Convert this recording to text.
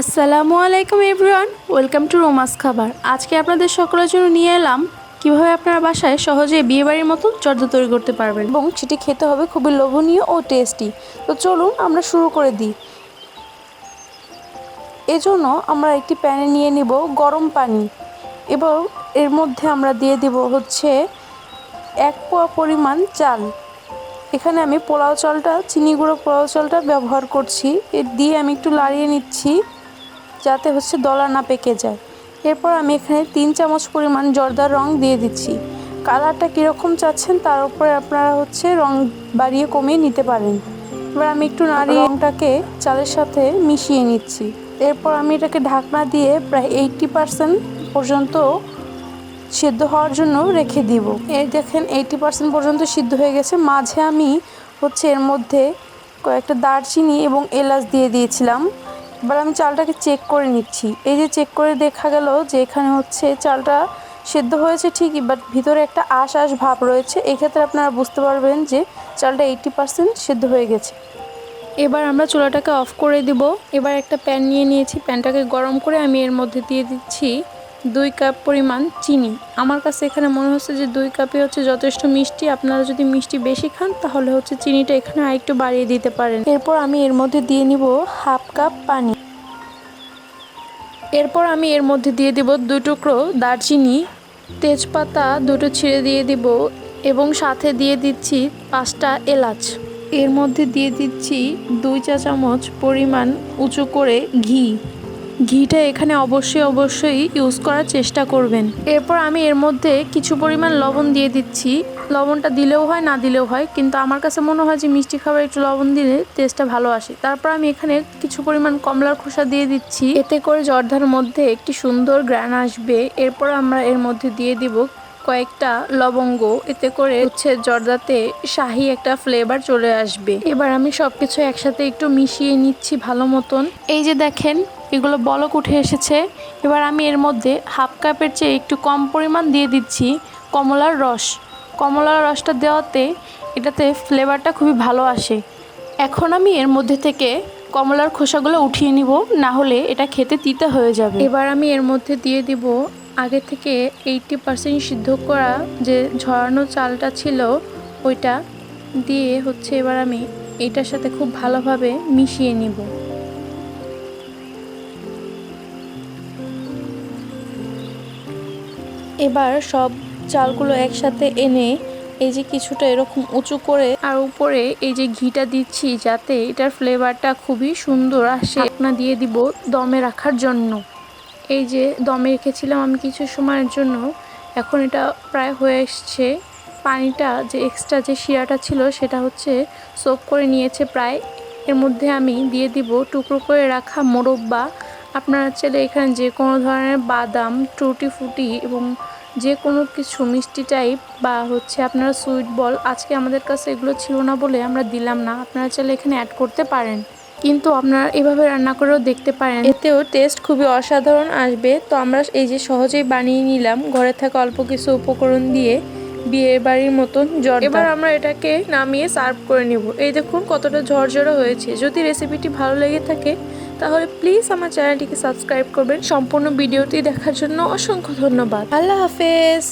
আসসালামু আলাইকুম everyone, welcome to Roma's খাবার। আজকে আপনাদের সকলের জন্য নিয়ে এলাম, কীভাবে আপনারা বাসায় সহজে বিয়েবাড়ির মতো জর্দা তৈরি করতে পারবেন। এবং সেটি খেতে হবে খুবই লোভনীয় ও টেস্টি। তো চলুন আমরা শুরু করে দিই। এজন্য আমরা একটি প্যানে নিয়ে নিব গরম পানি। এবং এর মধ্যে আমরা দিয়ে দিব হচ্ছে এক পোয়া পরিমাণ চাল। এখানে আমি পোলাও চালটা, চিনি গুঁড়ো পোলাও চালটা ব্যবহার করছি। এর দিয়ে আমি একটু লাড়িয়ে নিচ্ছি। যাতে হচ্ছে দলা না পেকে যায়। এরপর আমি এখানে তিন চামচ পরিমাণ জর্দার রং দিয়ে দিচ্ছি। কালারটা কীরকম চাচ্ছেন তার উপরে আপনারা হচ্ছে রং বাড়িয়ে কমিয়ে নিতে পারেন। এবার আমি একটু নাড়িয়ে রংটাকে চালের সাথে মিশিয়ে নিচ্ছি। এরপর আমি এটাকে ঢাকনা দিয়ে প্রায় এইটটি পারসেন্ট পর্যন্ত সিদ্ধ হওয়ার জন্য রেখে দিব। এই দেখেন এইটি পার্সেন্ট পর্যন্ত সিদ্ধ হয়ে গেছে। মাঝে আমি হচ্ছে এর মধ্যে কয়েকটা দারচিনি এবং এলাচ দিয়ে দিয়েছিলাম। এবার আমি চালটাকে চেক করে নিচ্ছি। এই যে চেক করে দেখা গেল যে এখানে হচ্ছে চালটা সেদ্ধ হয়েছে ঠিকই বাট ভিতরে একটা আশ আশ ভাব রয়েছে। এক্ষেত্রে আপনারা বুঝতে পারবেন যে চালটা এইটটি পারসেন্ট সেদ্ধ হয়ে গেছে। এবার আমরা চুলাটাকে অফ করে দিব। এবার একটা প্যান নিয়ে নিয়েছি। প্যানটাকে গরম করে আমি এর মধ্যে দিয়ে দিচ্ছি দুই কাপ পরিমাণ চিনি। আমার কাছে এখানে মনে হচ্ছে যে দুই কাপই হচ্ছে যথেষ্ট মিষ্টি। আপনারা যদি মিষ্টি বেশি খান, তাহলে হচ্ছে চিনিটা এখানে আরেকটু বাড়িয়ে দিতে পারেন। এরপর আমি এর মধ্যে দিয়ে নিব হাফ কাপ পানি। এরপর আমি এর মধ্যে দিয়ে দিব দুই টুকরো দারচিনি, তেজপাতা দুটো ছিঁড়ে দিয়ে দিব এবং সাথে দিয়ে দিচ্ছি পাঁচটা এলাচ। এর মধ্যে দিয়ে দিচ্ছি দুই চা চামচ পরিমাণ উঁচু করে ঘি। ঘিটা এখানে অবশ্যই অবশ্যই ইউজ করার চেষ্টা করবেন। এরপর আমি এর মধ্যে কিছু পরিমাণ লবণ দিয়ে দিচ্ছি। লবণটা দিলেও হয়, না দিলেও হয়, কিন্তু আমার কাছে মনে হয় যে মিষ্টি খাবার একটু লবণ দিলে টেস্টটা ভালো আসে। তারপর আমি এখানে কিছু পরিমাণ কমলার খোসা দিয়ে দিচ্ছি। এতে করে জর্ধার মধ্যে একটি সুন্দর গ্রান আসবে। এরপর আমরা এর মধ্যে দিয়ে দিব কয়েকটা লবঙ্গ এতে করে হচ্ছে জর্দাতে শাহি একটা ফ্লেভার চলে আসবে। এবার আমি সবকিছু একসাথে একটু মিশিয়ে নিচ্ছি ভালো মতন। এই যে দেখেন, এগুলো বলক উঠে এসেছে। এবার আমি এর মধ্যে হাফ কাপের চেয়ে একটু কম পরিমাণ দিয়ে দিচ্ছি কমলার রস। কমলার রসটা দেওয়াতে এটাতে ফ্লেভারটা খুবই ভালো আসে। এখন আমি এর মধ্যে থেকে কমলার খোসাগুলো উঠিয়ে নিব, না হলে এটা খেতে তিতে হয়ে যাবে। এবার আমি এর মধ্যে দিয়ে দিব আগে থেকে এইটটি পার্সেন্ট সিদ্ধ করা যে ঝরানো চালটা ছিল, ওইটা দিয়ে হচ্ছে এবার আমি এটার সাথে খুব ভালোভাবে মিশিয়ে নিব। এবার সব চালগুলো একসাথে এনে এই যে কিছুটা এরকম উঁচু করে আর উপরে এই যে ঘিটা দিচ্ছি যাতে এটার ফ্লেভারটা খুবই সুন্দর আসে। আপনা দিয়ে দিব দমে রাখার জন্য। এই যে দমে রেখেছিলাম আমি কিছু সময়ের জন্য, এখন এটা প্রায় হয়ে এসছে। পানিটা যে এক্সট্রা যে শিরাটা ছিল সেটা হচ্ছে সোপ করে নিয়েছে প্রায়। এর মধ্যে আমি দিয়ে দিব টুকরো করে রাখা মোরব্বা আপনারা চাইলে এখানে যে কোনো ধরনের বাদাম, টুটি ফুটি এবং যে কোনো কিছু মিষ্টি টাইপ বা হচ্ছে আপনারা সুইট বল আজকে আমাদের কাছে এগুলো ছিল না বলে আমরা দিলাম না। আপনারা চাইলে এখানে অ্যাড করতে পারেন। কিন্তু আপনারা এভাবে রান্না করেও দেখতে পারেন। এতেও টেস্ট খুবই অসাধারণ আসবে। তো আমরা এই যে সহজেই বানিয়ে নিলাম ঘরে থাকা অল্প কিছু উপকরণ দিয়ে বিয়ে বাড়ির মতন জ্বর এবার আমরা এটাকে নামিয়ে সার্ভ করে নিব। এই দেখুন কতটা ঝরঝরে হয়েছে। যদি রেসিপিটি ভালো লেগে থাকে তাহলে প্লিজ আমার চ্যানেলটিকে সাবস্ক্রাইব করবেন। সম্পূর্ণ ভিডিওটি দেখার জন্য অসংখ্য ধন্যবাদ। আল্লাহ হাফেজ।